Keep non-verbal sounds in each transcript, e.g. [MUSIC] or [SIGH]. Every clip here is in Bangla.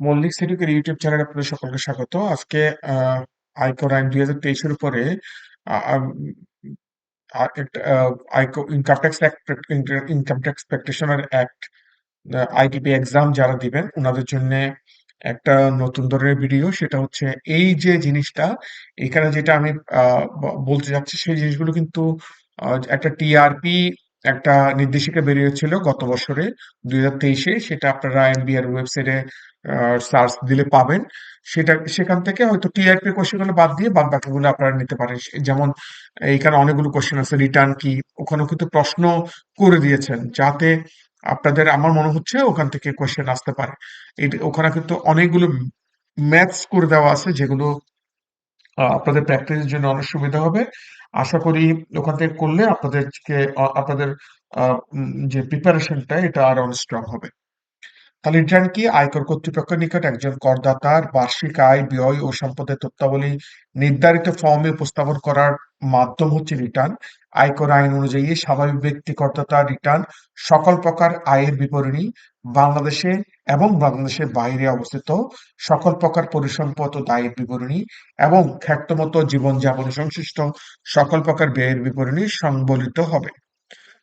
মল্লিক সিটিকের ইউটিউব চ্যানেলে আপনাদের সকলকে স্বাগত। আজকে আয়কর আইন দুই হাজার তেইশের উপরে income tax income tax practitioner act ITP exam যারা দিবেন, ওনাদের জন্য একটা নতুন ধরনের ভিডিও সেটা হচ্ছে এই যে জিনিসটা, এখানে যেটা আমি বলতে যাচ্ছি, সেই জিনিসগুলো কিন্তু একটা টিআরপি একটা নির্দেশিকা বেরিয়েছিল গত বছরে, দুই হাজার তেইশে। সেটা আপনারা এনবিআর ওয়েবসাইটে সার্চ দিলে পাবেন। সেটা, সেখান থেকে হয়তো টিআরপি কোশ্চেনগুলো বাদ দিয়ে বাদ বাকিগুলো আপনারা নিতে পারেন। যেমন, এইখানে অনেকগুলো কোশ্চেন আছে রিটার্ন কি? ওখানেও কিন্তু প্রশ্ন করে দিয়েছেন, যাতে আপনাদের, আমার মনে হচ্ছে ওখান থেকে কোয়েশ্চেন আসতে পারে। ওখানে কিন্তু অনেকগুলো ম্যাথস করে দেওয়া আছে, যেগুলো আপনাদের প্র্যাকটিসের জন্য অনেক সুবিধা হবে। আশা করি ওখান থেকে করলে আপনাদেরকে আপনাদের যে প্রিপারেশনটা এটা আরও অনেক স্ট্রং হবে। তাহলে রিটার্ন কি? আয়কর কর্তৃপক্ষের নিকট একজন করদাতার বার্ষিক আয়, ব্যয় ও সম্পদের তথ্যাবলী নির্ধারিত ফর্মে উপস্থাপন করার মাধ্যম হচ্ছে রিটার্ন আয়কর আইন অনুযায়ী স্বাভাবিক ব্যক্তি কর্তা রিটার্ন সকল প্রকার আয়ের বিবরণী বাংলাদেশে এবং বাংলাদেশের বাইরে অবস্থিত। সকল প্রকার পরিসম্পদ দায়ের বিবরণী এবং খ্যাতমত জীবনযাপন সংশ্লিষ্ট সকল প্রকার ব্যয়ের বিবরণী সংবলিত হবে।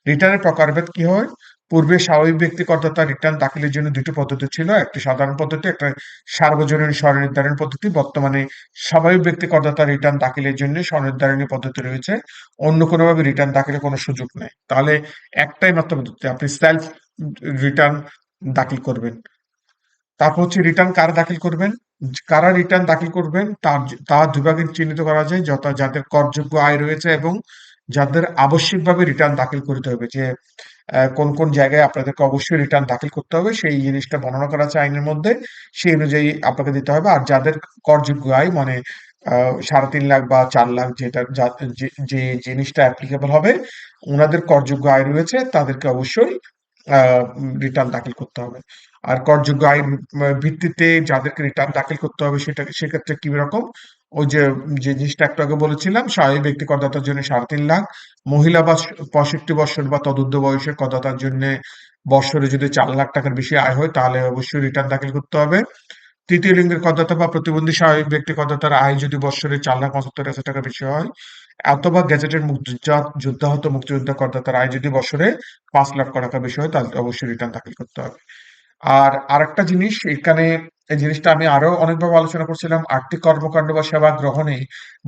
রিটার্নের প্রকারভেদ কি হয়? পূর্বে স্বাভাবিক ব্যক্তি করদাতা রিটার্ন দাখিলের জন্য দুটি পদ্ধতি ছিল। একটি সাধারণ পদ্ধতি, একটা সার্বজনীন স্বনির্ধারণ পদ্ধতি। বর্তমানে স্বাভাবিক ব্যক্তি করদাতা রিটার্ন দাখিলের জন্য স্বনির্ধারণী পদ্ধতি রয়েছে। অন্য কোনোভাবে রিটার্ন দাখিলের কোনো সুযোগ নেই। তাহলে একটাই মাত্র পদ্ধতি, আপনি সেলফ রিটার্ন দাখিল করবেন। তারপর হচ্ছে রিটার্ন কারা দাখিল করবেন? কারা রিটার্ন দাখিল করবেন? তার তার দুভাগে চিহ্নিত করা যায় যত যাদের করযোগ্য আয় রয়েছে এবং যাদের আবশ্যিকভাবে রিটার্ন দাখিল করতে হবে। যে কোন কোন জায়গায় আপনাদেরকে অবশ্যই রিটার্ন দাখিল করতে হবে, সেই জিনিসটা বর্ণনা করা আছে আইনের মধ্যে। সেই অনুযায়ী আপনাকে দিতে হবে। আর যাদের করযোগ্য আয় মানে সাড়ে তিন লাখ বা চার লাখ যেটা যে যে জিনিসটা অ্যাপ্লিকেবল হবে ওনাদের করযোগ্য আয় রয়েছে, তাদেরকে অবশ্যই রিটার্ন দাখিল করতে হবে। আর করযোগ্য উম, ভিত্তিতে যাদেরকে রিটার্ন দাখিল করতে হবে সেটা সেক্ষেত্রে কি রকম? ওই যে যে জিনিসটা একটু আগে বলেছিলাম স্বাভাবিক ব্যক্তি করদাতার জন্য সাড়ে তিন লাখ মহিলা বা পঁয়ষট্টি বছর বা তদুর্ধ্ব বয়সের করদাতার জন্য বছরে যদি চার লাখ টাকার বেশি আয় হয় তাহলে অবশ্যই রিটার্ন দাখিল করতে হবে। তৃতীয় লিঙ্গের করদাতা বা প্রতিবন্ধী স্বাভাবিক ব্যক্তি করদাতার আয় যদি বছরে চার লাখ পঁচাত্তর হাজার টাকা বেশি হয় অথবা মুক্তিযোদ্ধা যোদ্ধাহত মুক্তিযোদ্ধা করদাতার আয় যদি বছরে পাঁচ লাখ টাকা বেশি হয় তাহলে অবশ্যই রিটার্ন দাখিল করতে হবে। আর আরেকটা জিনিস, এখানে এই জিনিসটা আমি আরও অনেকভাবে আলোচনা করছিলাম, আর্থিক কর্মকাণ্ড বা সেবা গ্রহণে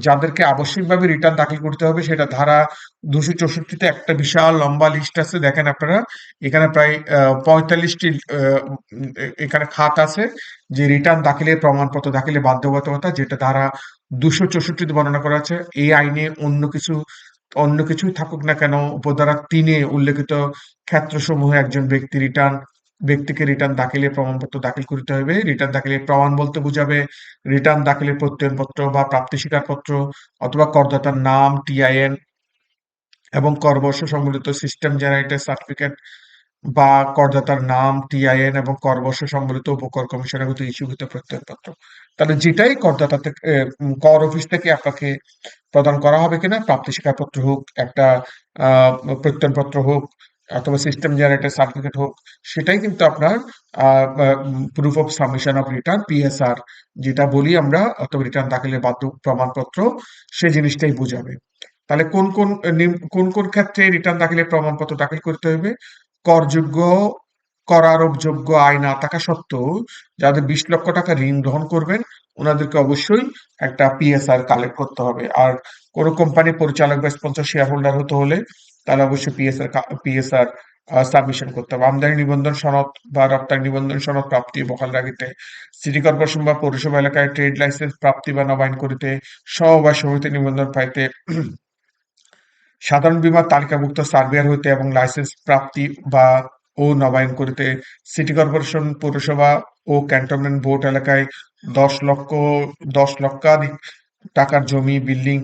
যাদেরকে আবশ্যিকভাবে রিটার্ন দাখিল করতে হবে, সেটা ধারা দুশো চৌষট্টিতে একটা বিশাল লম্বা লিস্ট আছে, দেখেন আপনারা, এখানে প্রায় পঁয়তাল্লিশটি এখানে খাত আছে, যে রিটার্ন দাখিলের প্রমাণপত্র দাখিলে বাধ্যবাধকতা, যেটা ধারা দুশো চৌষট্টিতে বর্ণনা করা আছে, এই আইনে অন্য কিছু, অন্য কিছুই থাকুক না কেন, উপধারা তিনে উল্লেখিত ক্ষেত্রসমূহে একজন ব্যক্তি রিটার্ন ব্যক্তিকে রিটার্ন দাখিলের প্রমাণপত্র দাখিল করতে হবে রিটার্ন দাখিলের প্রমাণ বলতে বোঝাবে রিটার্ন দাখিলের প্রত্যয়নপত্র বা প্রাপ্তি স্বীকারপত্র অথবা করদাতার নাম টিআইএন এবং করবর্ষ সম্বলিত সিস্টেম জেনারেটেড সার্টিফিকেট বা করদাতার নাম টিআইএন এবং করবর্ষ সম্বলিত উপকর কমিশনের হতে ইস্যুকৃত প্রত্যয়নপত্র। তাহলে যেটাই করদাতা থেকে কর অফিস থেকে আপনাকে প্রদান করা হবে কিনা, প্রাপ্তি স্বীকারপত্র হোক, একটা আহ প্রত্যয়নপত্র হোক অথবা সিস্টেম জেনারেটেড সার্টিফিকেট হোক, সেটাই কিন্তু আপনার proof of submission of return PSR যেটা বলি আমরা, অথবা রিটার্ন দাখিলের বাধ্য, প্রমাণপত্র, সে জিনিসটাই বোঝাবে। তাহলে কোন কোন কোন কোন ক্ষেত্রে রিটার্ন দাখিলের প্রমাণপত্র দাখিল করতে হবে করযোগ্য, করারোপযোগ্য আয় না থাকা সত্ত্বেও, যাদের বিশ লক্ষ টাকা ঋণ গ্রহণ করবেন, ওনাদেরকে অবশ্যই একটা পিএসআর কালেক্ট করতে হবে। আর কোনো কোম্পানির পরিচালক বা স্পন্সর শেয়ার হোল্ডার হতে হলে তাহলে অবশ্যই পিএসআর পিএসআর সাবমিশন করতে হবে। আমদানি নিবন্ধন সনদ বা রপ্তানি নিবন্ধন সনদ প্রাপ্তি বহাল রাখিতে সিটি কর্পোরেশন বা পৌরসভা এলাকায় ট্রেড লাইসেন্স প্রাপ্তি বা নবায়ন করিতে সমবায় সমিতি নিবন্ধন পাইতে [CLEARS THROAT] সাধারণ বীমার তালিকাভুক্ত সার্ভেয়ার হইতে এবং লাইসেন্স প্রাপ্তি বা ও নবায়ন করিতে সিটি কর্পোরেশন, পৌরসভা ও ক্যান্টনমেন্ট বোর্ড এলাকায় দশ লক্ষ, দশ লক্ষাধিক টাকার জমি, বিল্ডিং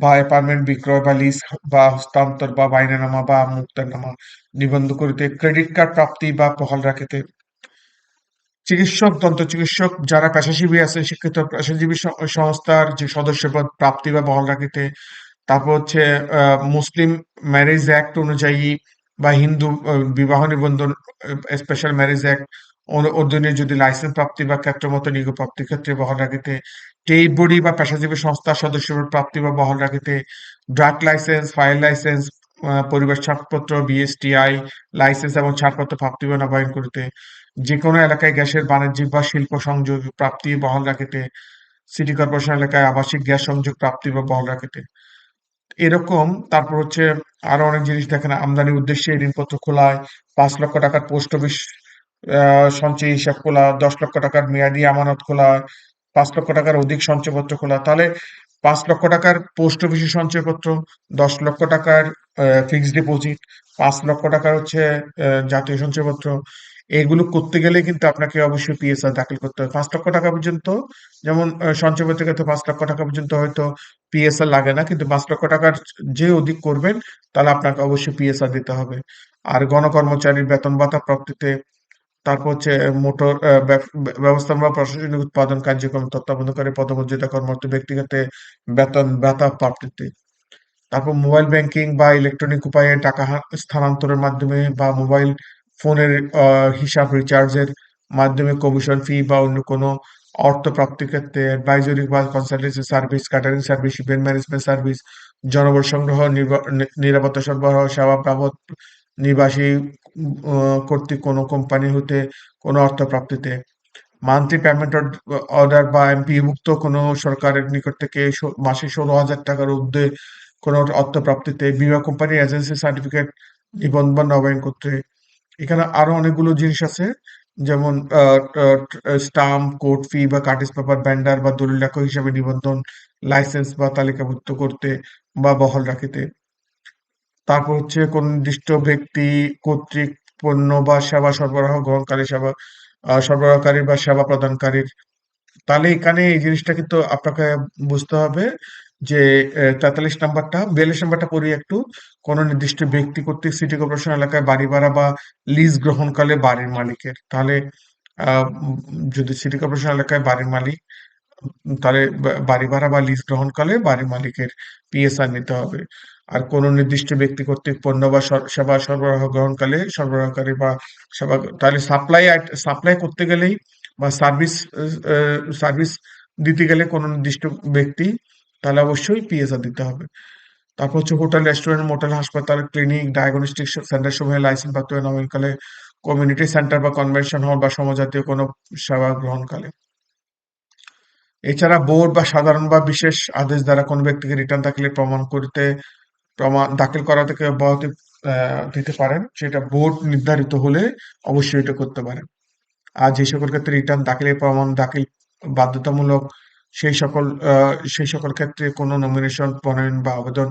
বা অ্যাপার্টমেন্ট বিক্রয় বা লিজ বা হস্তান্তর বা বাইনানামা বা মুক্তানামা নিবন্ধ করিতে ক্রেডিট কার্ড প্রাপ্তি বা বহাল রাখিতে। চিকিৎসক, দন্ত চিকিৎসক যারা পেশাজীবী আছেন, শিক্ষিত পেশাজীবী সংস্থার যে সদস্যপদ, প্রাপ্তি বা বহাল রাখিতে, তারপর হচ্ছে মুসলিম ম্যারেজ অ্যাক্ট অনুযায়ী বা হিন্দু বিবাহ নিবন্ধন স্পেশাল ম্যারেজ অ্যাক্ট অধীনে যদি লাইসেন্স প্রাপ্তি বা ক্ষেত্রমত নিয়োগ প্রাপ্তির ক্ষেত্রে বহাল রাখিতে ট্রেড বডি বা পেশাজীবী সংস্থার সদস্য প্রাপ্তি বা বহাল রাখিতে ড্রাগ লাইসেন্স ফায়ার লাইসেন্স পরিবেশ ছাড়পত্র বিএসটিআই লাইসেন্স এবং ছাড়পত্র প্রাপ্তি বা নবায়ন করিতে যে কোনো এলাকায় গ্যাসের বাণিজ্যিক বা শিল্প সংযোগ প্রাপ্তি বহাল রাখিতে সিটি কর্পোরেশন এলাকায় আবাসিক গ্যাস সংযোগ প্রাপ্তি বা বহাল রাখিতে। এরকম তারপর হচ্ছে আরও অনেক জিনিস দেখেন, আমদানি উদ্দেশ্যে ঋণপত্র খোলায়, পাঁচ লক্ষ টাকার পোস্ট অফিস সঞ্চয় হিসাব খোলা, দশ লক্ষ টাকার মেয়াদি আমানত খোলা পাঁচ লক্ষ টাকার অধিক সঞ্চয়পত্র খোলা। তাহলে পাঁচ লক্ষ টাকার পোস্ট অফিসে সঞ্চয়পত্র, দশ লক্ষ টাকার ফিক্সড ডিপোজিট পাঁচ লক্ষ টাকার হচ্ছে জাতীয় সঞ্চয়পত্র। এগুলো করতে গেলে কিন্তু আপনাকে অবশ্যই পিএসআর দাখিল করতে হবে। পাঁচ লক্ষ টাকা পর্যন্ত, যেমন সঞ্চয়পত্রের ক্ষেত্রে পাঁচ লক্ষ টাকা পর্যন্ত হয়তো পিএসআর লাগে না, কিন্তু পাঁচ লক্ষ টাকার যে অধিক করবেন, তাহলে আপনাকে অবশ্যই পিএসআর দিতে হবে। আর গণকর্মচারীর বেতন ভাতা প্রাপ্তিতে তারপর হচ্ছে মোটর ব্যবস্থাপনা বা প্রশাসনিক উৎপাদন কার্যক্রম তত্ত্বাবধানকারী পদমর্যাদা কর্মরত ব্যক্তিগত বেতন ভাতা প্রাপ্তিতে। তারপর মোবাইল ব্যাংকিং বা ইলেকট্রনিক উপায়ে টাকা স্থানান্তরের মাধ্যমে বা মোবাইল ফোনের হিসাব রিচার্জের মাধ্যমে কমিশন ফি বা অন্য কোনো অর্থ প্রাপ্তির ক্ষেত্রে অ্যাডভাইজরি বা consultancy service catering service event management service জনবল সংগ্রহ নিরাপত্তা সরবরাহ, সেবা নিবাসী কর্তৃক কোনো কোম্পানি হতে কোনো অর্থ প্রাপ্তিতে মান্থলি পেমেন্ট অর্ডার বা এমপিভুক্ত কোনো সরকারের নিকট থেকে মাসে ষোলো হাজার টাকার ঊর্ধ্বে কোনো অর্থ প্রাপ্তিতে বিমা কোম্পানি এজেন্সি সার্টিফিকেট নিবন্ধন, নবায়ন করতে। এখানে আরও অনেকগুলো জিনিস আছে, যেমন স্টাম্প কোর্ট ফি বা কার্টিস পেপার ব্যান্ডার বা দলিল হিসাবে নিবন্ধন লাইসেন্স বা তালিকাভুক্ত করতে বা বহাল রাখিতে। তারপর হচ্ছে কোন নির্দিষ্ট ব্যক্তি কর্তৃক পণ্য বা সেবা সরবরাহ গ্রহণকারী সেবা সরবরাহকারী বা সেবা প্রদানকারীর। তাহলে এখানে এই জিনিসটা কিন্তু আপনাকে বুঝতে হবে যে তেতাল্লিশ নাম্বারটা, বিয়াল্লিশ নাম্বারটা পড়ি একটু। কোন নির্দিষ্ট ব্যক্তি কর্তৃক সিটি কর্পোরেশন এলাকায় বাড়ি ভাড়া বা লিজ গ্রহণকালে বাড়ির মালিকের। তাহলে যদি সিটি কর্পোরেশন এলাকায় বাড়ির মালিক, তাহলে বাড়ি ভাড়া বা লিজ গ্রহণকালে বাড়ির মালিকের পিএসআর নিতে হবে। আর কোন নির্দিষ্ট ব্যক্তি কর্তৃক পণ্য বা সেবা সরবরাহ গ্রহণকালে, সরবরাহকারী বা সেবা, তাহলে সাপ্লাই সাপ্লাই করতে গেলেই বা সার্ভিস সার্ভিস দিতে গেলে কোনো নির্দিষ্ট ব্যক্তি তাহলে অবশ্যই পিএসআর দিতে হবে। তারপর হচ্ছে হোটেল রেস্টুরেন্ট মোটেল হাসপাতাল ক্লিনিক ডায়াগনস্টিক সেন্টার সমূহে লাইসেন্স প্রাপ্ত নবীনকালে কমিউনিটি সেন্টার বা কনভেনশন হল বা সমজাতীয় কোনো সেবা গ্রহণকালে। এছাড়া বোর্ড বা সাধারণ বা বিশেষ আদেশ দ্বারা কোনো ব্যক্তিকে রিটার্ন দাখিলে প্রমাণ করতে প্রমাণ দাখিল করা থেকে অব্যাহতি দিতে পারেন। সেটা বোর্ড নির্ধারিত হলে অবশ্যই এটা করতে পারেন। আর যে সকল ক্ষেত্রে রিটার্ন দাখিলের প্রমাণ, দাখিল বাধ্যতামূলক, সেই সকল সেই সকল ক্ষেত্রে কোনো নমিনেশন প্রণয়ন বা আবেদন,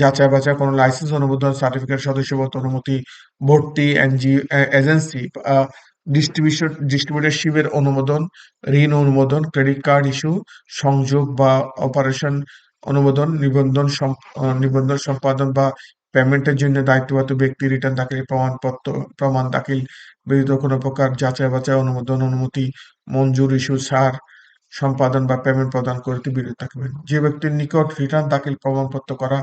যাচাই বাছাই, কোনো লাইসেন্স অনুমোদন সার্টিফিকেট সদস্যপদ, অনুমতি, ভর্তি, এনজি এজেন্সি ডিস্ট্রিবিউশন ডিস্ট্রিবিউটরশিপের অনুমোদন, ঋণ অনুমোদন ক্রেডিট কার্ড ইস্যু সংযোগ বা অপারেশন অনুমোদন, নিবন্ধন নিবন্ধন সম্পাদন বা পেমেন্টের জন্য দায়িত্বপ্রাপ্ত ব্যক্তি রিটার্ন দাখিলের প্রমাণপত্র, প্রমাণ দাখিল ব্যতীত কোনো প্রকার যাচাই বাছাই, অনুমোদন, অনুমতি, মঞ্জুর, ইস্যু সার সম্পাদন বা পেমেন্ট প্রদান করিতে বিরত থাকবেন। যে ব্যক্তির নিকট রিটার্ন দাখিল, প্রমাণপত্র করা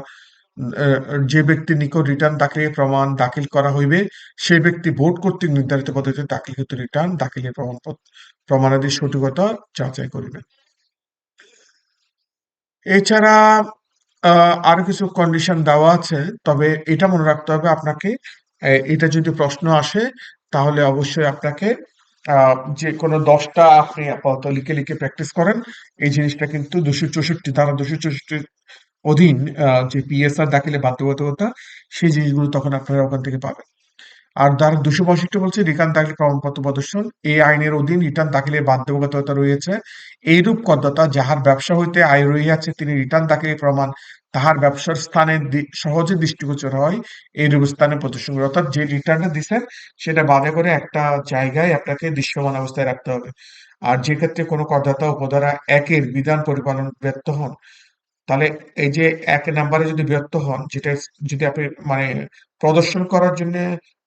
যে ব্যক্তির নিকট রিটার্ন দাখিলের প্রমাণ দাখিল করা হইবে সেই ব্যক্তি বোর্ড কর্তৃক নির্ধারিত পদ্ধতিতে দাখিলকৃত রিটার্ন দাখিলের প্রমাণপত্র, প্রমাণাদির সঠিকতা যাচাই করিবেন। এছাড়া আরও কিছু কন্ডিশন দেওয়া আছে, তবে এটা মনে রাখতে হবে আপনাকে এটা যদি প্রশ্ন আসে, তাহলে অবশ্যই আপনাকে যে কোনো দশটা আপনি আপাতত লিখে লিখে প্র্যাকটিস করেন। এই জিনিসটা কিন্তু দুশো চৌষট্টি, ধারা দুশো চৌষট্টির অধীন যে পিএসআর দাখিলে বাধ্যবাধকতা, সেই জিনিসগুলো তখন আপনারা ওখান থেকে পাবেন। আর ধারা দুশো পঁয়ষট্টি বলছে রিটার্ন দাখিল প্রমাণপত্র প্রদর্শন। এই আইনের অধীন রিটার্ন দাখিলের বাধ্যবাধকতা রয়েছে। এইরূপ করদাতা যাহার ব্যবসা হইতে আয় রহিয়াছে, তিনি রিটার্ন দাখিলের প্রমাণ তাহার ব্যবসার স্থানে সহজে দৃষ্টিগোচর হয়। এইরূপ স্থানে প্রদর্শন করে অর্থাৎ যে রিটার্নটা দিচ্ছেন সেটা বাদে করে একটা জায়গায় আপনাকে দৃশ্যমান অবস্থায় রাখতে হবে। আর যে ক্ষেত্রে কোনো করদাতা উপধারা একের বিধান পরিপালন ব্যর্থ হন, তাহলে এই যে এক নাম্বারে যদি ব্যর্থ হন, যেটা যদি আপনি মানে প্রদর্শন করার জন্য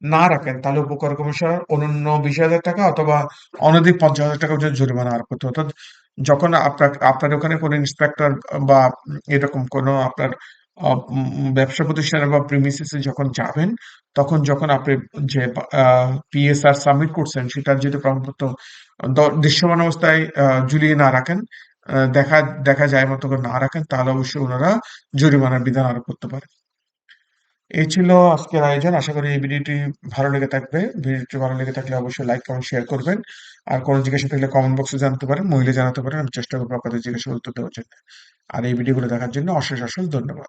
না রাখেন, তাহলে উপকার কমিশনার অনন্য বিশ হাজার টাকা অথবা অনধিক পঞ্চাশ হাজার টাকা পর্যন্ত জরিমানা আরোপ করতে। অর্থাৎ যখন আপনার আপনার ওখানে কোনো ইন্সপেক্টর বা এরকম কোনো আপনার ব্যবসা প্রতিষ্ঠানে বা প্রিমিসেসে যখন যাবেন, তখন যখন আপনি যে পিএসআর সাবমিট করছেন, সেটার যদি প্রমাণপত্র দৃশ্যমান অবস্থায় ঝুলিয়ে না রাখেন দেখা দেখা যায় মতো না রাখেন, তাহলে অবশ্যই ওনারা জরিমানার বিধান আরোপ করতে পারে এই ছিল আজকের আয়োজন। আশা করি এই ভিডিওটি ভালো লেগে থাকবে। ভিডিওটি ভালো লেগে থাকলে অবশ্যই লাইক কমেন্ট শেয়ার করবেন। আর কোনো জিজ্ঞাসা থাকলে কমেন্ট বক্সে জানতে পারেন, মহিলা জানাতে পারেন। আমি চেষ্টা করব আপনাদের জিজ্ঞাসা উত্তর দেওয়ার জন্য। আর এই ভিডিওগুলো দেখার জন্য অশেষ অশেষ ধন্যবাদ।